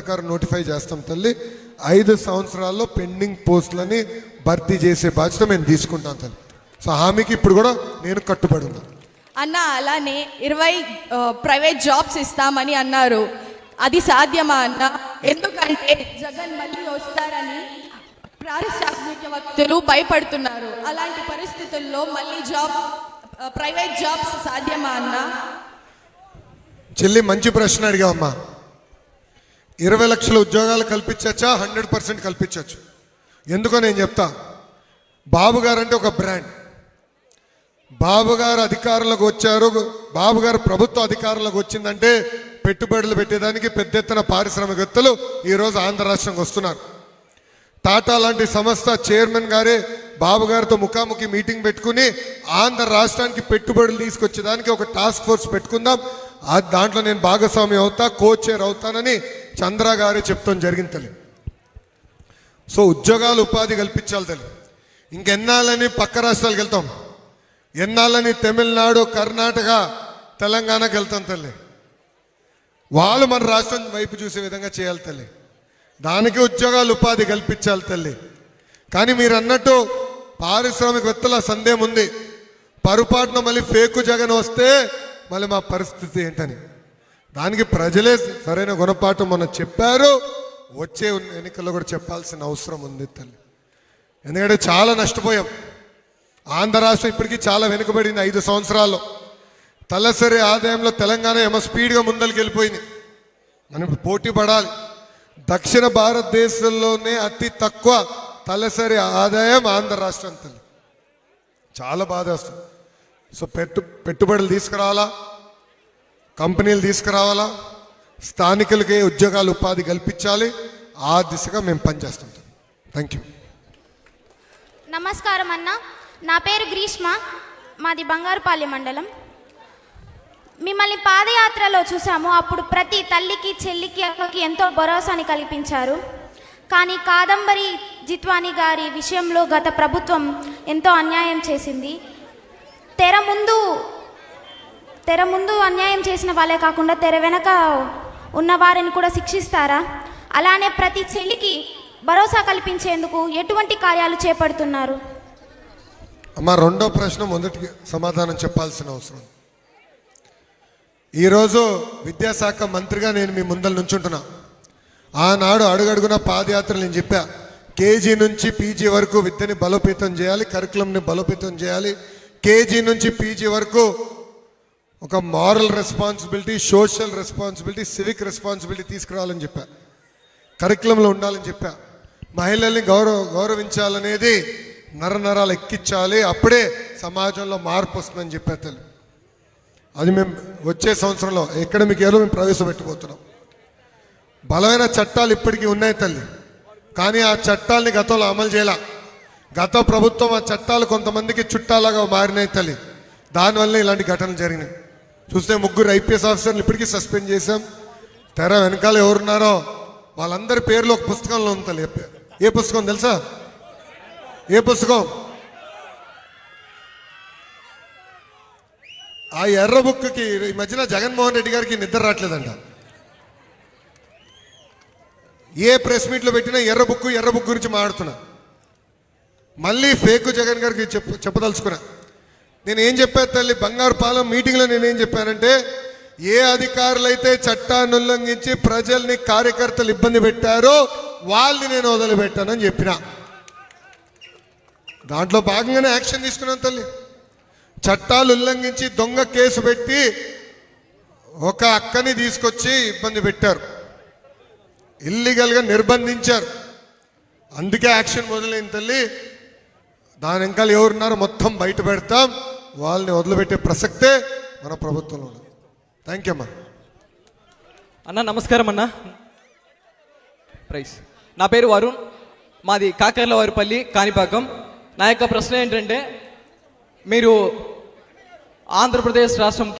ప్రకారం నోటిఫై చేస్తాం తల్లి. ఐదు సంవత్సరాల్లో పెండింగ్ పోస్టులని భర్తీ చేసే బాధ్యత మేము తీసుకుంటాం తల్లి. సో హామీకి ఇప్పుడు కూడా నేను కట్టుబడి ఉన్నాను అన్న అలానే ఇరవై ప్రైవేట్ జాబ్స్ ఇస్తామని అన్నారు. అది సాధ్యమా అన్న? ఎందుకంటే జగన్ మళ్ళీ వస్తారని పారిశ్రామికవేత్తలు భయపడుతున్నారు. అలాంటి పరిస్థితుల్లో మళ్ళీ జాబ్ ప్రైవేట్ జాబ్స్ సాధ్యమా అన్న? చెల్లి మంచి ప్రశ్న అడిగావమ్మా. ఇరవై లక్షల ఉద్యోగాలు కల్పించచ్చా? హండ్రెడ్ పర్సెంట్ కల్పించవచ్చు ఎందుకో నేను చెప్తా. బాబు గారు అంటే ఒక బ్రాండ్. బాబు గారు అధికారంలోకి వచ్చారు. బాబు గారు ప్రభుత్వ అధికారంలోకి వచ్చిందంటే పెట్టుబడులు పెట్టేదానికి పెద్ద ఎత్తున పారిశ్రామికవేత్తలు ఈరోజు ఆంధ్ర రాష్ట్రంకి వస్తున్నారు. టాటా లాంటి సంస్థ చైర్మన్ గారే బాబు గారితో ముఖాముఖి మీటింగ్ పెట్టుకుని ఆంధ్ర రాష్ట్రానికి పెట్టుబడులు తీసుకొచ్చేదానికి ఒక టాస్క్ ఫోర్స్ పెట్టుకుందాం. దాంట్లో నేను భాగస్వామి అవుతా కోచ్ చైర్ అవుతానని చంద్ర గారే చెప్తాం జరిగింది తల్లి. సో ఉద్యోగాలు ఉపాధి కల్పించాలి తల్లి. ఇంకెన్నాళ్ళని పక్క రాష్ట్రాలకు వెళ్తాం. ఎన్నాళ్ళని తమిళనాడు కర్ణాటక తెలంగాణకి వెళ్తాం తల్లి. వాళ్ళు మన రాష్ట్రం వైపు చూసే విధంగా చేయాలి తల్లి. దానికి ఉద్యోగాలు ఉపాధి కల్పించాలి తల్లి. కానీ మీరు అన్నట్టు పారిశ్రామికవేత్తల సందేహం ఉంది. పొరపాటున మళ్ళీ ఫేకు జగన్ వస్తే మళ్ళీ మా పరిస్థితి ఏంటని. దానికి ప్రజలే సరైన గుణపాఠం మనం చెప్పారు. వచ్చే ఎన్నికల్లో కూడా చెప్పాల్సిన అవసరం ఉంది తల్లి. ఎందుకంటే చాలా నష్టపోయాం. ఆంధ్ర రాష్ట్రం ఇప్పటికీ చాలా వెనుకబడింది ఐదు సంవత్సరాల్లో. తలసరి ఆదాయంలో తెలంగాణ ఏమో స్పీడ్గా ముందరికి వెళ్ళిపోయింది మనం పోటీ పడాలి. దక్షిణ భారతదేశంలోనే అతి తక్కువ తలసరి ఆదాయం ఆంధ్ర రాష్ట్రం తల్లి. చాలా బాధ వస్తుంది సో పెట్టు పెట్టుబడులు తీసుకురావాలా? కంపెనీలు తీసుకురావాలా? స్థానికులకే ఉద్యోగాలు ఉపాధి కల్పించాలి. ఆ దిశగా మేము పనిచేస్తుంటాం. థ్యాంక్ యూ నమస్కారం అన్న. నా పేరు గ్రీష్మ. మాది బంగారుపాలెం మండలం. మిమ్మల్ని పాదయాత్రలో చూసాము అప్పుడు ప్రతి తల్లికి చెల్లికి అక్కకి ఎంతో భరోసాని కల్పించారు. కానీ కాదంబరి జిత్వాని గారి విషయంలో గత ప్రభుత్వం ఎంతో అన్యాయం చేసింది. తెర ముందు తెర ముందు అన్యాయం చేసిన వాళ్ళే కాకుండా తెర వెనక ఉన్న వారిని కూడా శిక్షిస్తారా? అలానే ప్రతి చెల్లికి భరోసా కల్పించేందుకు ఎటువంటి కార్యాలు చేపడుతున్నారు? అమ్మ రెండో ప్రశ్న మొదటికి సమాధానం చెప్పాల్సిన అవసరం ఈరోజు విద్యాశాఖ మంత్రిగా నేను మీ ముందర నుంచుంటున్నా. ఆనాడు అడుగడుగున పాదయాత్రలు నేను చెప్పా. కేజీ నుంచి పీజీ వరకు విద్యని బలోపేతం చేయాలి కరికులంని బలోపేతం చేయాలి. కేజీ నుంచి పీజీ వరకు ఒక moral responsibility social responsibility civic responsibility తీసుకురావాలని చెప్పా. కరికులంలో ఉండాలని చెప్పా. మహిళల్ని గౌరవ గౌరవించాలనేది నర నరాలు ఎక్కించాలి. అప్పుడే సమాజంలో మార్పు వస్తుందని చెప్పా తల్లి. అది మేము వచ్చే సంవత్సరంలో ఎకడమిక్ ఇయర్లో మేము ప్రవేశపెట్టబోతున్నాం. బలమైన చట్టాలు ఇప్పటికీ ఉన్నాయి తల్లి. కానీ ఆ చట్టాల్ని గతంలో అమలు చేయాల. గత ప్రభుత్వం ఆ చట్టాలు కొంతమందికి చుట్టాలాగా మారినాయి తల్లి. దానివల్ల ఇలాంటి ఘటనలు జరిగినాయి. చూస్తే ముగ్గురు ఐపీఎస్ ఆఫీసర్లు ఇప్పటికీ సస్పెండ్ చేశాం. తెర వెనకాల ఎవరున్నారో వాళ్ళందరి పేర్లు ఒక పుస్తకంలో ఉంది ఏ పుస్తకం తెలుసా? ఏ పుస్తకం? ఆ ఎర్ర బుక్కి ఈ మధ్యన జగన్మోహన్ రెడ్డి గారికి నిద్ర రావట్లేదంట. ఏ ప్రెస్ మీట్లో పెట్టినా ఎర్ర బుక్ ఎర్ర బుక్ గురించి మాట్లాడుతున్నా. మళ్ళీ ఫేక్ జగన్ గారికి చెప్ప చెప్పదలుచుకున్నా. నేను ఏం చెప్పాను తల్లి బంగారు పాలెం మీటింగ్లో నేనేం చెప్పానంటే ఏ అధికారులైతే చట్టాన్ని ఉల్లంఘించి ప్రజల్ని కార్యకర్తలు ఇబ్బంది పెట్టారో వాళ్ళని నేను వదిలిపెట్టానని చెప్పిన. దాంట్లో భాగంగానే యాక్షన్ తీసుకున్నాను తల్లి. చట్టాలు ఉల్లంఘించి దొంగ కేసు పెట్టి ఒక అక్కని తీసుకొచ్చి ఇబ్బంది పెట్టారు. ఇల్లీగల్గా నిర్బంధించారు. అందుకే యాక్షన్ మొదలైంది తల్లి. దాని వెనకాల ఎవరున్నారు మొత్తం బయట పెడతాం. వాళ్ళని వదిలిపెట్టే ప్రసక్తే మన ప్రభుత్వంలో థ్యాంక్ యూ అమ్మా. అన్న నమస్కారం అన్న. ప్రైస్ నా పేరు వరుణ్. మాది కాకర్లవారిపల్లి కాణిపాకం. నా యొక్క ప్రశ్న ఏంటంటే మీరు ఆంధ్రప్రదేశ్ రాష్ట్రం